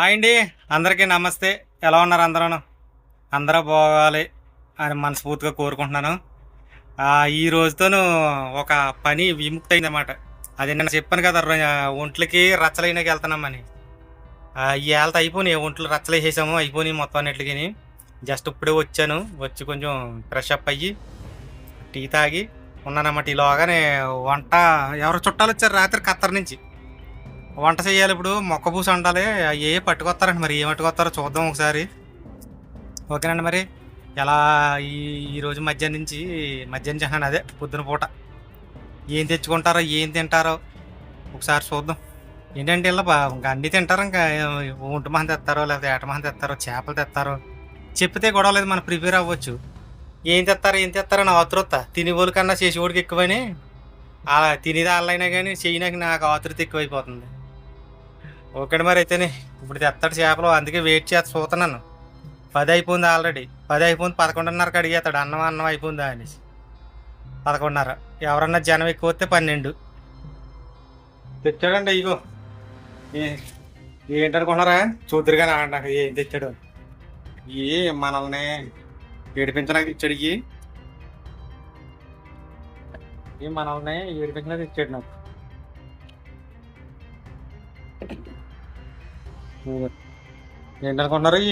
Hi అండి. అందరికీ నమస్తే. ఎలా ఉన్నారు అందరూ అందరూ పోవాలి అని మనస్ఫూర్తిగా కోరుకుంటున్నాను. ఈ రోజుతోనూ ఒక పని విముక్తి అయిందన్నమాట అది నేను చెప్పాను కదా ఒంట్లకి రచ్చలైనకి వెళ్తున్నామని. ఈ ఏళ్ళతో అయిపోయినాయి. ఒంట్లు రచ్చలు వేసేసాము అయిపోయినాయి మొత్తం అన్నిటికి జస్ట్ ఇప్పుడే వచ్చాను. వచ్చి కొంచెం ఫ్రెష్ అప్ అయ్యి టీ తాగి ఉన్నానన్నమాట. ఈలోగానే వంట ఎవరు చుట్టాలు వచ్చారు రాత్రి ఖత్తర్ నుంచి. వంట చేయాలి ఇప్పుడు మొక్క పూస వండాలి ఏ పట్టుకొస్తారండి మరి? ఏం పట్టుకొస్తారో చూద్దాం ఒకసారి. ఓకేనండి మరి? ఎలా ఈ ఈరోజు మధ్యాహ్నం నుంచి మధ్యాహ్నం చేసినాను అదే పొద్దున పూట. ఏం తెచ్చుకుంటారో ఏం తింటారో ఒకసారి చూద్దాం. ఏంటంటే ఇలా బా ఇంకా అన్నీ తింటారు ఇంకా ఒంటి మహం తెస్తారో లేదా ఏట మహం తెస్తారో చేపలు తెస్తారో చెప్తే గొడవ లేదు మనం ప్రిపేర్ అవ్వచ్చు. ఏం తెస్తారో ఏం తెస్తారో నా ఆతృత. తినేవాళ్ళ కన్నా చేసేవాడికి ఎక్కువని అలా తినేది ఆన్లైన్ కానీ చేయడానికి నాకు ఆతృత ఎక్కువైపోతుంది. ఓకే మరి అయితేనే. ఇప్పుడు తెస్తాడు చేపలు అందుకే వెయిట్ చేస్తా చూస్తున్నాను పది అయిపోయింది ఆల్రెడీ పది అయిపోయింది పదకొండున్నరకు అడిగేస్తాడు. అన్నం అన్నం అయిపోయిందా అనేసి. పదకొండున్నర. ఎవరన్నా జనం ఎక్కువ వస్తే పన్నెండు. తెచ్చాడండి ఇగో. ఏంటనుకుంటున్నారా? చూద్దరు కానీ నాకు ఏం తెచ్చాడు. ఏ మనల్ని ఏడిపించడానికి ఇచ్చాడు ఇవి ఈ మనల్ని ఏడిపించడానికి ఇచ్చాడు నాకు. ఏంటనుకున్నారు ఈ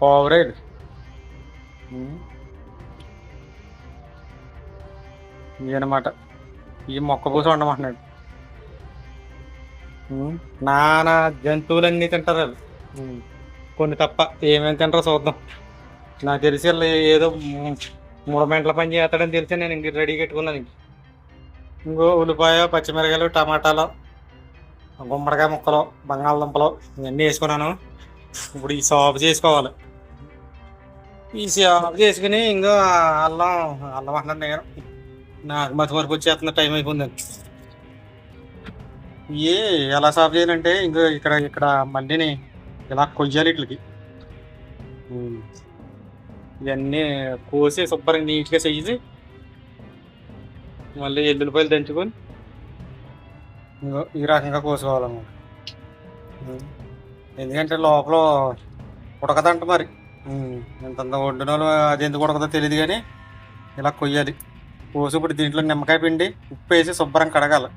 పావరేడ్ ఇదనమాట ఈ మొక్క పూస ఉండమంటున్నాడు నానా జంతువులన్నీ తింటారు వాళ్ళు కొన్ని తప్ప ఏమేమి తింటారో చూద్దాం. నాకు తెలిసి ఏదో మూడు గంటల పని చేస్తాడని తెలిసి నేను ఇంక రెడీ పెట్టుకున్నాను ఇంక. ఇంకో ఉల్లిపాయ పచ్చిమిరకాయలు టమాటాలు గుమ్మడికాయ ముక్కలు బంగాళదుంపలు ఇవన్నీ వేసుకున్నాను. ఇప్పుడు ఈ సాపు చేసుకోవాలి. ఈ సాపు చేసుకుని ఇంకో అల్లం అల్లం అంటున్నాను నేను. నాకు మతి వరకు వచ్చేస్తున్న టైం అయిపోయిందండి ఏ ఎలా సాఫ్ చేయాలంటే ఇంకా ఇక్కడ ఇక్కడ మళ్ళీని ఇలా కొయ్యాలి ఇట్లకి. ఇవన్నీ కోసి శుభ్రంగా నీట్గా చేసి మళ్ళీ ఎల్లుల్లిపాయలు దంచుకొని ఈ రకంగా కోసుకోవాలన్నమాట. ఎందుకంటే లోపల ఉడకదంట మరి. ఉమ్. వండిన వాళ్ళు అది ఎందుకు ఉడకదో తెలియదు కానీ ఇలా కొయ్యాలి కోసి ఇప్పుడు దీంట్లో నిమ్మకాయ పిండి ఉప్పు వేసి శుభ్రం కడగాలి.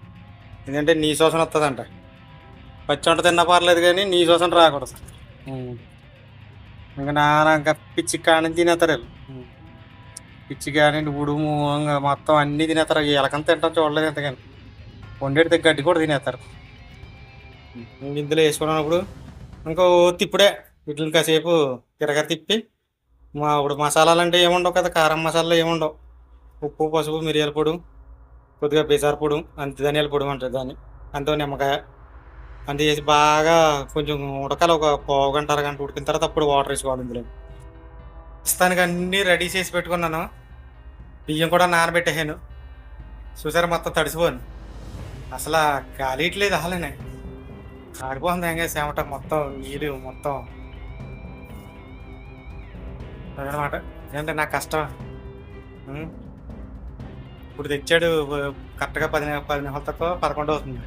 ఎందుకంటే నీ శోషణ వస్తుందంట పచ్చి వంట తిన్నా పర్లేదు కానీ నీ శోషణ రాకూడదు. ఇంకా నాన్న ఇంకా పిచ్చి కాని తినేస్తారు వీళ్ళు. పిచ్చి కానీ ఉడుము ఇంకా మొత్తం అన్నీ తినేస్తారు. ఎలకంత తింటాం చూడలేదు ఎంతకని వండేటి గడ్డి కూడా తినేస్తారు. ఇందులో వేసుకున్నప్పుడు ఇంకో తిప్పుడే వీటిని కాసేపు తిరగ తిప్పి మా ఇప్పుడు మసాలాలు అంటే ఏముండవు కదా కారం మసాలాలు ఏముండవు. ఉప్పు పసుపు మిరియాల పొడి కొద్దిగా బేసార పొడి అంత ధనియాల పొడి అంటారు దాన్ని అంత నిమ్మకాయ. అంత వేసి బాగా కొంచెం ఉడకాలి ఒక పావు గంట అరగంట ఉడికిన తర్వాత అప్పుడు వాటర్ వేసుకోవాలి ఇందులో. ప్రస్తుతానికి అన్నీ రెడీ చేసి పెట్టుకున్నాను. బియ్యం కూడా నానబెట్టేసాను. చూసారా మొత్తం తడిసిపోను అసలు గాలిట్లేదు అసలేనే. ఆడిపోతుంది ఏంగా సేమట మొత్తం నీళ్ళు మొత్తం. అదనమాట. ఏంటంటే నా కష్టం? ఇప్పుడు తెచ్చాడు కరెక్ట్గా పది పది నిమిషాలతో పదకొండు అవుతుంది.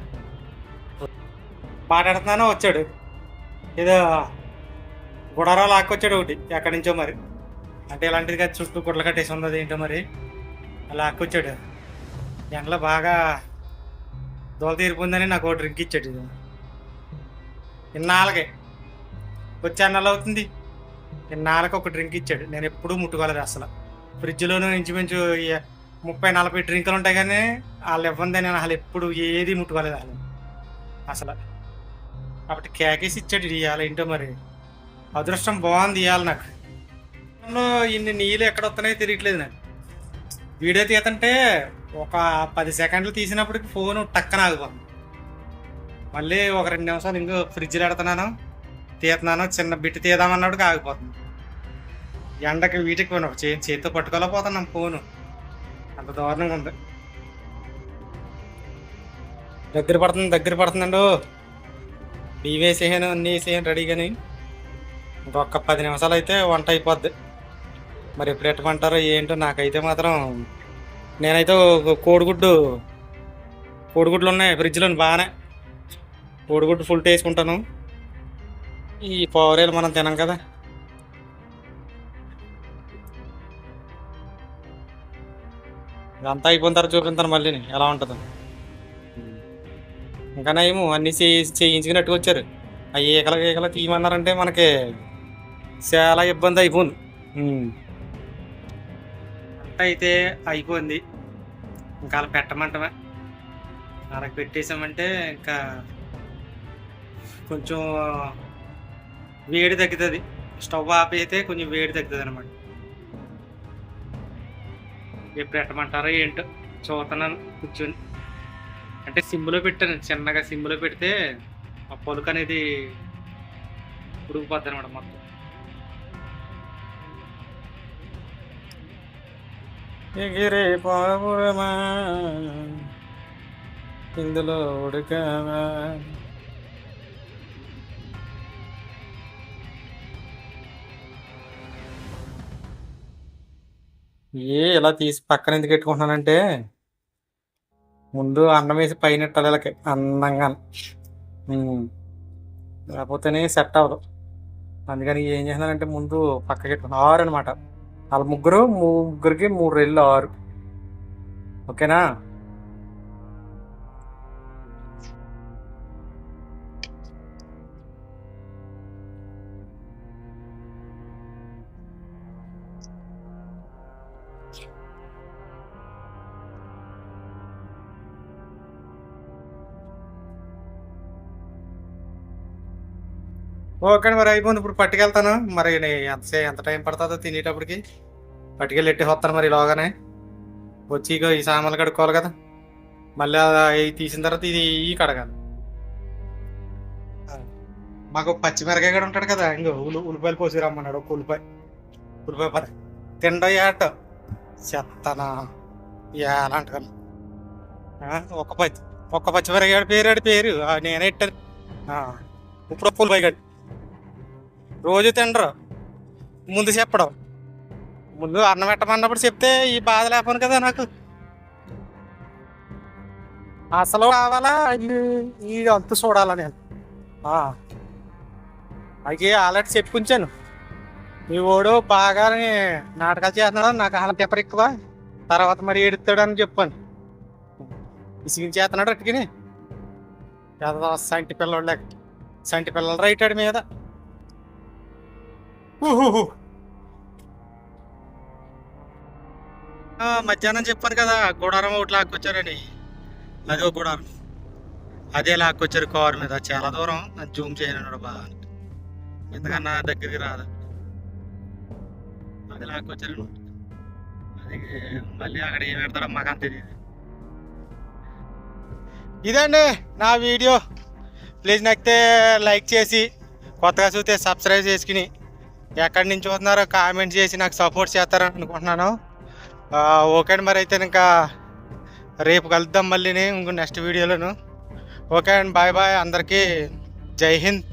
మాట్లాడుతున్నానో వచ్చాడు. ఏదో గుడారా లాక్కొచ్చాడు ఒకటి ఎక్కడి నుంచో మరి. అంటే ఇలాంటిది కాదు చుట్టూ గుడ్లు కట్టేసి ఉన్నది ఏంటో మరి. అలా లాక్కొచ్చాడు. ఎండలో బాగా దోల తీరిపోయిందని నాకు ఒక డ్రింక్ ఇచ్చాడు ఇది. ఇన్నాళ్ళకే. వచ్చే అన్నాళ్ళు అవుతుంది. ఇన్నాళ్ళకి ఒక డ్రింక్ ఇచ్చాడు. నేను ఎప్పుడూ ముట్టుకోలేదు అసలు. ఫ్రిడ్జ్లోనూ ఇంచుమించు ముప్పై నలభై డ్రింకులు ఉంటాయి కానీ వాళ్ళు ఇవ్వంది నేను అసలు ఎప్పుడు ఏది ముట్టుకోలేదు అసలు అసలు. కాబట్టి కేకేసి ఇచ్చాడు ఇవాళ ఏంటో మరి. అదృష్టం బాగుంది ఇవాళ నాకు. ఇన్ని నీళ్ళు ఎక్కడ వస్తున్నాయో తెలియట్లేదు నాకు. వీడియో తీయతంటే ఒక పది సెకండ్లు తీసినప్పటికి ఫోన్ టక్కన ఆగిపోతుంది. మళ్ళీ ఒక రెండు నిమిషాలు ఇంకో ఫ్రిడ్జ్లో పెడుతున్నాను తీస్తున్నాను చిన్న బిట్టు తీద్దామన్నట్టుగా ఆగిపోతుంది. ఎండకి వీటికి పోను చే చేతితో పట్టుకోలేకపోతున్నాం ఫోను అంత దారుణంగా ఉంది. దగ్గర పడుతుంది దగ్గర పడుతుందండు. బియ్యం వేసేసాను అన్నీ వేసేసాను రెడీగాని. ఇంకొక పది నిమిషాలు అయితే వంట అయిపోద్ది. మరి ఎప్పుడు ఎట్టమంటారో ఏంటో నాకైతే మాత్రం నేనైతే కోడిగుడ్డు కోడిగుడ్లు ఉన్నాయి ఫ్రిడ్జ్లో బాగానే కోడిగుడ్డు ఫుల్ వేసుకుంటాను ఈ పౌరేలు మనం తినం కదా. ఇదంతా అయిపోయిన తర్వాత చూపిస్తాను మళ్ళీ ఎలా ఉంటుందో. ఇంకా ఏమో అన్నీ చేసి చేయించుకున్నట్టుగా వచ్చారు. ఆ ఈకల ఈకల తీయమన్నారంటే మనకి చాలా ఇబ్బంది అయిపోయింది అయితే అయిపోయింది. ఇంకా అలా పెట్టమంటమే అలా పెట్టేసామంటే ఇంకా కొంచెం వేడి తగ్గుతుంది. స్టవ్ ఆపి అయితే కొంచెం వేడి తగ్గుతుంది అనమాట ఎప్పుడు పెట్టమంటారో ఏంటో చూస్తున్నాను కూర్చొని. అంటే సిమ్లో పెట్టాను. చిన్నగా సిమ్లో పెడితే ఆ పొలుకు అనేది ఉడికిపోద్ది అనమాట మొత్తం. ఎగిరే పావురమా ఇందులో ఉడకమా ఏ ఇలా తీసి పక్కన ఎందుకు పెట్టుకుంటున్నానంటే ముందు అన్నం వేసి పైన ఇట్టాలి అందంగా. లేకపోతేనే సెట్ అవ్వదు. అందుకని ఏం చేస్తున్నానంటే ముందు పక్కకి పెట్టుకున్నాను ఆరు అనమాట వాళ్ళ ముగ్గురు ముగ్గురికి మూడు రెళ్ళు ఆరు. ఓకేనా? ఓకే మరి అయిపోయింది. ఇప్పుడు పట్టుకెళ్తాను. మరి ఎంత ఎంత టైం పడుతుందో తినేటప్పటికి. పట్టుకెళ్ళి ఎట్టి వస్తాను మరి లోగానే వచ్చి ఇక ఈ సామాన్లు కడుక్కోవాలి కదా. మళ్ళీ అవి తీసిన తర్వాత ఇది ఈ కడగాలి మాకు పచ్చిమిరకాయ కూడా ఉంటాడు కదా. ఇంకో ఉల్లి ఉల్లిపాయలు పోసి రమ్మన్నాడు. ఒక ఉల్లిపాయ. ఉల్లిపాయ పద తిండో ఏట. చెత్తనా. ఏలాంటి ఒక్క పచ్చి ఒక్క పచ్చిమిరకాయ పేరు పేరు. నేనే ఇట్టాను. ఇప్పుడు ఒక గడి రోజు తినరు ముందు చెప్పడం. ముందు అన్నం పెట్టమన్నప్పుడు చెప్తే ఈ బాధ లేపను కదా నాకు. అసలు కావాలా? ఈ- అంత చూడాలా నేను. ఆ. ఆల్రెడీ చెప్పి ఉంచాను మీ ఓడు బాగా నాటకాలు చేస్తున్నాడు. నాకు అలా తెప్పరు ఎక్కువ. తర్వాత మరి ఏడుస్తాడు అని చెప్పాను ఇసిగించేస్తున్నాడు అట్టుకుని సంటి పిల్లడు లేక. సంటి పిల్లలు రైటాడు మీద. మధ్యాహ్నం చెప్పాను కదా గుడారం ఒకటి లాక్కొచ్చారని. అదే గుడారం. అదే లాక్కొచ్చారు కారు మీద. చాలా దూరం. అది జూమ్ చేయను బాగా ఎందుకన్నా దగ్గరికి రాదు. అది లాక్కొచ్చారు. అది మళ్ళీ అక్కడ ఏం పెడతాడో మాకు అంత తెలియదు ఇదండి నా వీడియో. ప్లీజ్ నచ్చితే లైక్ చేసి కొత్తగా చూస్తే సబ్స్క్రైబ్ చేసుకుని ఎక్కడి నుంచి వస్తున్నారో కామెంట్ చేసి నాకు సపోర్ట్ చేస్తారని అనుకుంటున్నాను. ఓకే అండి మరి అయితే ఇంకా రేపు కలుద్దాం మళ్ళీ ఇంకో నెక్స్ట్ వీడియోలోను. ఓకే అండి బాయ్ బాయ్ అందరికీ జై హింద్.